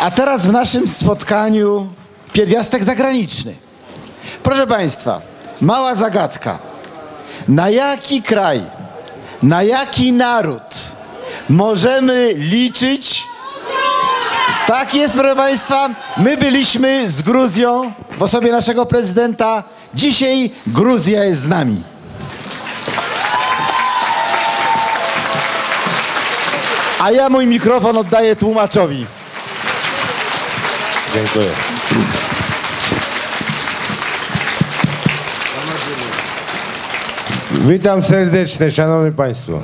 A teraz w naszym spotkaniu pierwiastek zagraniczny. Proszę Państwa, mała zagadka. Na jaki kraj, na jaki naród możemy liczyć? Tak jest, proszę Państwa. My byliśmy z Gruzją w osobie naszego prezydenta. Dzisiaj Gruzja jest z nami. A ja mój mikrofon oddaję tłumaczowi. Dziękuję. Witam serdecznie, szanowni państwo.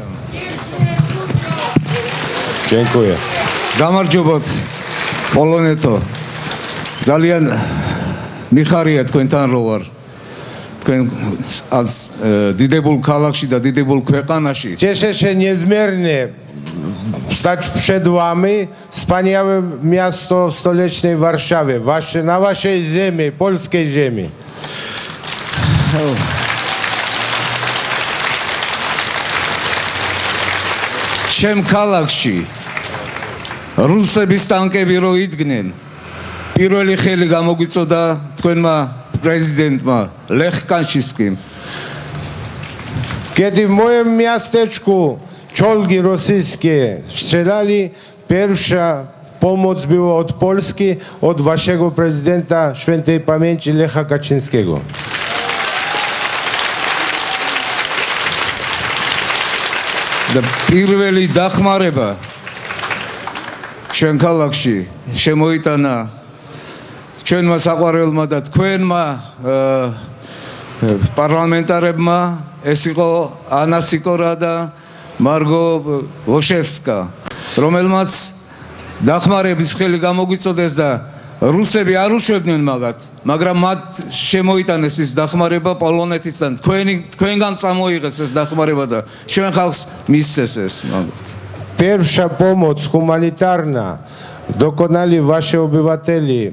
Dziękuję. გამარჯობოთ პოლონეთო ძალიან მიხარია თქვენთან რო ვარ თქვენ als დიდებულ ქალაქში და დიდებულ ქვეყანაში Cieszę się niezmiernie стать вшедвами с место столичной Варшавы, ваше, на вашей земле, польской земле. ჩემ ქალაქში რუსების ტანკები რო იდგნენ პირველი ხელი გამოგვიწოდა თქვენმა პრეზიდენტმა ლეხ კანჩისკიმ Kiedy w moim miasteczku Чолги российские стреляли, первая помощь была от Польски, от вашего президента Швентей Паменчи Леха Качинского. და პირველი დახმარება ჩვენ ქალაქში შემოიტანა ჩვენმა საყვარელმა და თქვენმა პარლამენტარებმა ეს იყო ანა სიკორა და მარგო ვოშევსკა რომელმაც დახმარების ხელი გამოგვიწოდეს და რუსები არ უშვებდნენ მაგათ მაგრამ მათ შემოიტანეს ის დახმარება პოლონეთისგან თქვენი თქვენგან წამოიღეს ეს დახმარება და ჩვენ ხალხს მისცეს ეს მაგათ. Pomoc humanitarna. Dokonali wasi obywateli, e,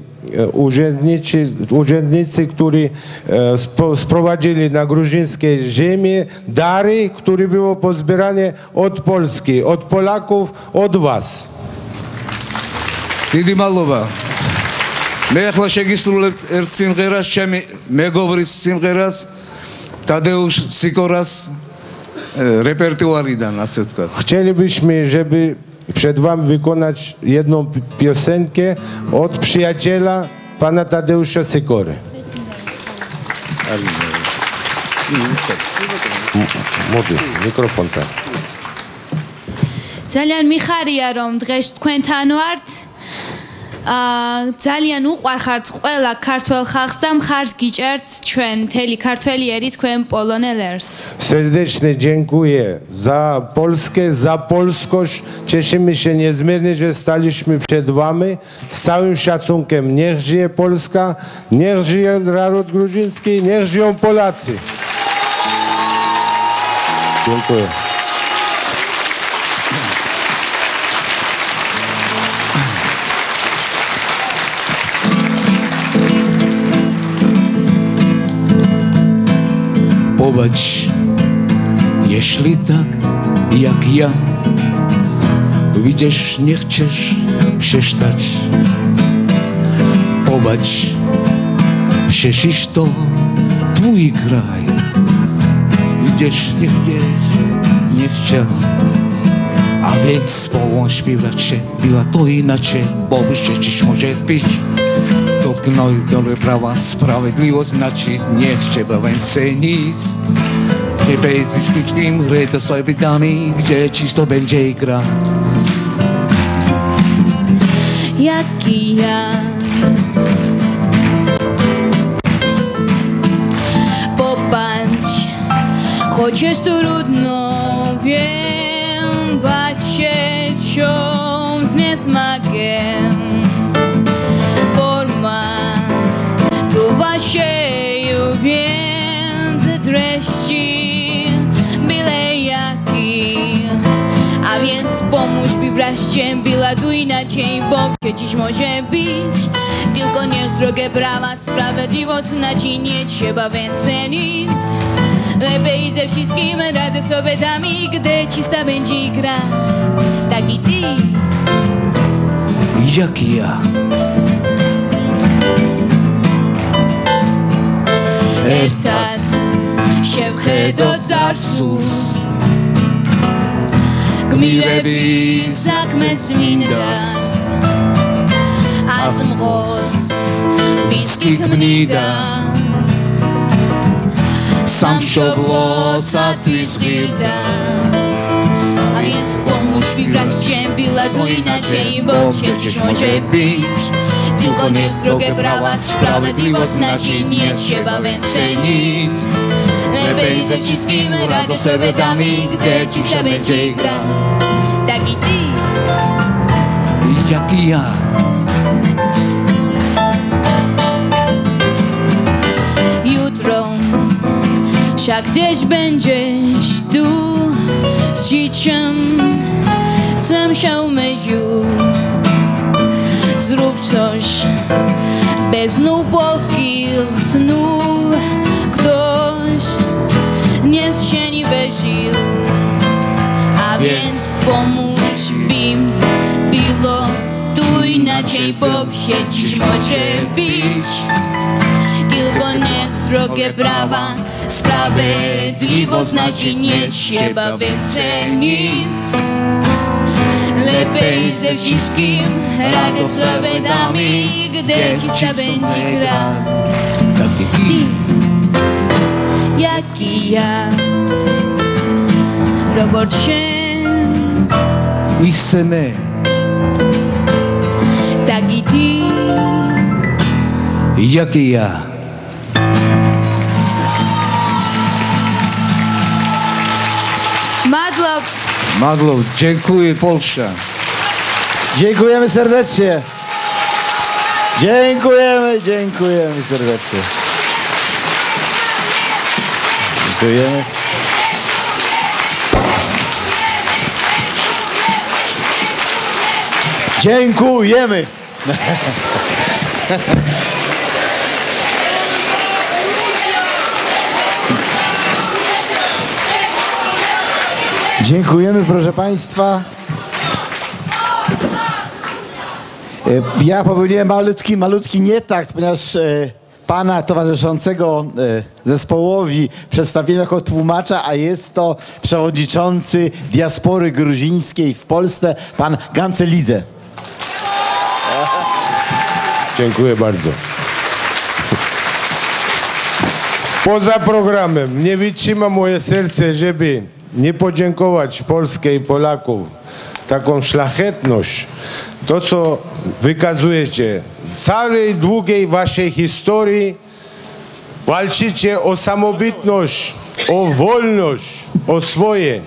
urzędnicy, urzędnicy którzy e, spo- sprowadzili na gruzińskiej ziemi dary, które było pozbierane od Polski, od Polaków, od was. დიდი მადლობა მე ახლა შეგისრულებ ერთ სიმღერას ჩემი მეგობრის სიმღერას თადეუშ სიკორას რეპერტუარიდან ასე ვთქვათ Chcielibyśmy, żeby przed wami wykonać jedną pi- piosenkę od przyjaciela pana Tadeusza Sykory. Młody, mikrofon tak. ძალიან მიხარია რომ დღეს თქვენთან ვართ. აა ძალიან უყვარხართ ყველა ქართველ ხალხს და მხარს გიჭერთ ჩვენ მთელი ქართველი ერი თქვენ პოლონელერს. Serdecznie dziękuję za Polskę, za polskość. Cieszymy się niezmiernie, że staliśmy przed wami z całym szacunkiem. Niech żyje Polska, niech żyje naród gruziński, niech żyją Polacy. Dziękuję. obacz, jeśli tak jak ja, widzisz, nie chcesz przestać. Obacz, przecież to twój kraj, widzisz, nie chcesz, nie chciał. A więc połącz śpiewać się, była to inaczej, bo przecież może być. Dotknął dobre prawa, sprawiedliwość znaczy nie trzeba więcej nic Nie będzie sztucznym gry to sobie wydamy, gdzie czysto będzie gra Jak i ja. Popatrz, chociaż trudno wiem, się wciąż z niesmakiem. To waszej więcej treści, byle jaki. A więc pomóż mi wreszcie, biladuj inaczej, bo przecież może być Tylko niech drogę prawa, sprawiedliwość znaczy nie trzeba więcej nic Lepiej ze wszystkim radę sobie damy, gdy czysta będzie gra Tak i ty jak ja. ერთად შევხედოთ ზარსულს. გმირები საქმეს მინდას. აწმყოს ვის კი ქმნიდა სამშობლოსათვის ღირდა. więc pomóż mi brać cię biletu inaczej, bo przecież może być Tylko niech drogę prawa sprawiedliwość znaczy nie trzeba więcej nic. Lepiej ze wszystkim radość sobie damy, gdzie cisza będzie gra. Tak i ty. Jak ja. jutro Wszak gdzieś będziesz tu bez snów polskich snów Ktoś nie nie wyżył A więc pomóż mi Było tu inaczej, bo przecież może być tylko niech drogę prawa Sprawiedliwość znaczy nie trzeba więcej nic. Lepiej ze wszystkim radość sobie damy Gdy będzie gra Tak i ty. Jak i ja Robot się I chcemy, Tak i ty jak i ja. Madla Maglo, dziękuję Polsza. Dziękujemy serdecznie. Dziękujemy, dziękujemy serdecznie. Dziękujemy. Dziękujemy. Dziękujemy, proszę Państwa. E, Ja popełniłem malutki, malutki nietakt, ponieważ e, pana towarzyszącego e, zespołowi przedstawiłem jako tłumacza, a jest to przewodniczący diaspory gruzińskiej w Polsce, pan Gancelidze. Dziękuję bardzo. Poza programem nie wytrzyma moje serce, żeby nie podziękować Polsce i Polaków taką szlachetność, to co wykazujecie w całej długiej waszej historii walczycie o samobitność, o wolność, o swoje.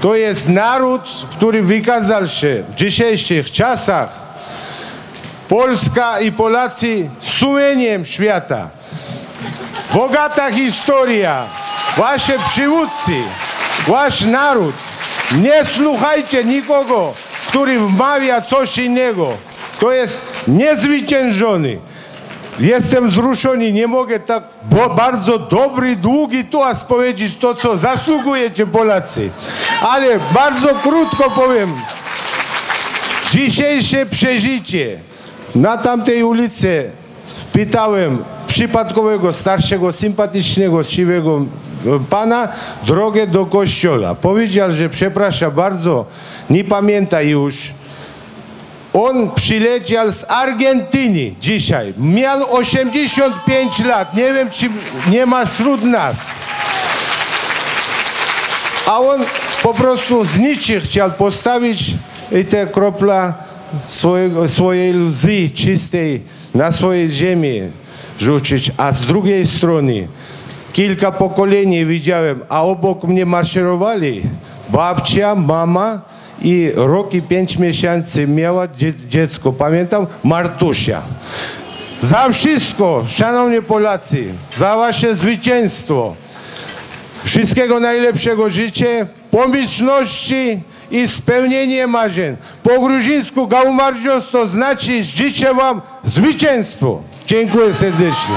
To jest naród, który wykazał się w dzisiejszych czasach Polska i Polacy sumieniem świata. Bogata historia. Wasze przywódcy, wasz naród. Nie słuchajcie nikogo, który wmawia coś innego. To jest niezwyciężony. Jestem wzruszony, nie mogę tak bardzo dobry, długi tuas powiedzieć to, co zasługujecie Polacy. Ale bardzo krótko powiem. Dzisiejsze przeżycie na tamtej ulicy pytałem przypadkowego, starszego, sympatycznego, siwego e, pana drogę do kościoła. Powiedział, że przepraszam bardzo, nie pamięta już. On przyleciał z Argentyny dzisiaj. Miał 85 lat. Nie wiem, czy nie ma wśród nas. A on po prostu z niczym chciał postawić i te kropla swojego, swojej łzy czystej na swojej ziemi rzucić. A z drugiej strony kilka pokoleń widziałem, a obok mnie maszerowali babcia, mama i rok i pięć miesięcy miała dzie dziecko. Pamiętam? Martusia. Za wszystko, szanowni Polacy, za wasze zwycięstwo. Wszystkiego najlepszego życzę, pomyślności i spełnienie marzeń. Po gruzińsku gaumardzios to znaczy życzę wam zwycięstwo. Dziękuję serdecznie.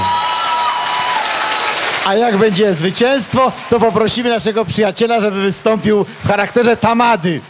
A jak będzie zwycięstwo, to poprosimy naszego przyjaciela, żeby wystąpił w charakterze tamady.